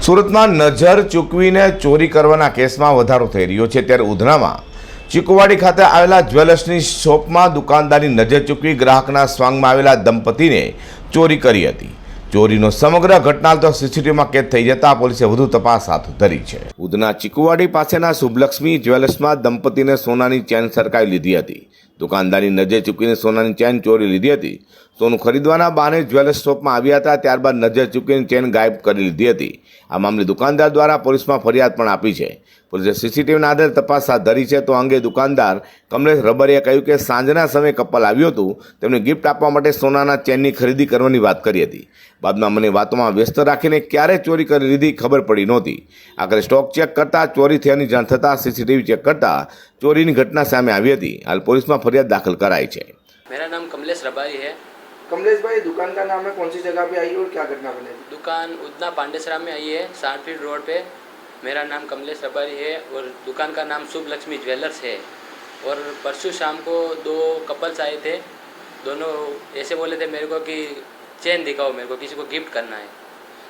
સુરતમાં નજર ચૂકવીને ચોરી કરવાના કેસમાં વધારો થઈ રહ્યો છે. ત્યારે ઉધનામાં ચીકુવાડી ખાતે આવેલા જ્વેલર્સની શોપમાં દુકાનદારની નજર ચૂકવી ગ્રાહકના સ્વાંગમાં આવેલા દંપતીને ચોરી કરી હતી. ચોરીનો સમગ્ર ઘટના તો સીસીટીવીમાં કેદ થઈ જતા પોલીસે વધુ તપાસ હાથ ધરી છે. ઉધના ચીકુવાડી પાસેના શુભલક્ષ્મી જ્વેલર્સમાં દંપતીને સોનાની ચેન સરકાવી લીધી હતી. દુકાનદારની નજર ચૂકીને સોનાની ચેન ચોરી લીધી હતી. સોનું ખરીદવાના બહાને જ્વેલર્સ શોપમાં આવ્યા હતા, ત્યારબાદ નજર ચૂકીને ચેન ગાયબ કરી લીધી હતી. આ મામલે દુકાનદાર દ્વારા પોલીસમાં ફરિયાદ પણ આપી છે. પોલીસે સીસીટીવીના આધારે તપાસ હાથ ધરી છે. તો અંગે દુકાનદાર કમલેશ રબરીએ કહ્યું કે સાંજના સમયે કપલ આવ્યું હતું. તેમને ગિફ્ટ આપવા માટે સોનાના ચેનની ખરીદી કરવાની વાત કરી હતી. બાદમાં મને વાતોમાં વ્યસ્ત રાખીને ક્યારે ચોરી કરી લીધી ખબર પડી નહોતી. આખરે સ્ટોક ચેક કરતાં, ચોરી થયાની જાણ થતાં સીસીટીવી ચેક કરતાં ચોરીની ઘટના સામે આવી હતી. હાલ પોલીસમાં फरियाद दाखिल कराई है मेरा नाम कमलेश रबारी है। कमलेश भाई दुकान का नाम है कौन सी जगह पे आई और क्या घटना बने दुकान उदना पांडेसरा में आई है साठफीट रोड पे। मेरा नाम कमलेश रबारी है और दुकान का नाम शुभ लक्ष्मी ज्वेलर्स है। और परसों शाम को दो कपल्स आए थे। दोनों ऐसे बोले थे मेरे को कि चेन दिखाओ मेरे को किसी को गिफ्ट करना है।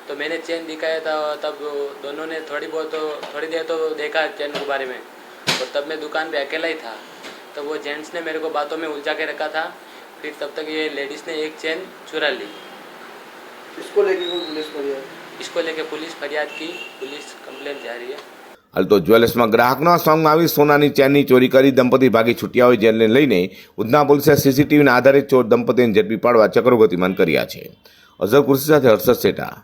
तो मैंने चेन दिखाया था तब दोनों ने थोड़ी बहुत थोड़ी देर तो देखा चेन के बारे में। और तब मैं दुकान पे अकेला ही था। तो वो जेंट्स ने मेरे को बातों में उलझा के रखा था फिर तब तक ये लेडीज़ ने एक चेन चुरा ली इसको लेके कोई पुलिस फरियाद इसको लेके पुलिस फरियाद की पुलिस कंप्लेंट जारी है હાલ તો જ્વેલર્સમાં ગ્રાહકના સ્વાંગમાં આવી સોનાની ચેનની ચોરી કરી દંપતી ભાગી છૂટ્યા હોય જેને લઈને ઉધના પોલીસે સીસીટીવીના આધારે ચોર દંપતીને ઝડપી પાડવા ચક્રો ગતિમાન કર્યા છે અઝર કુર્સી સાથે હર્ષદ શેઠા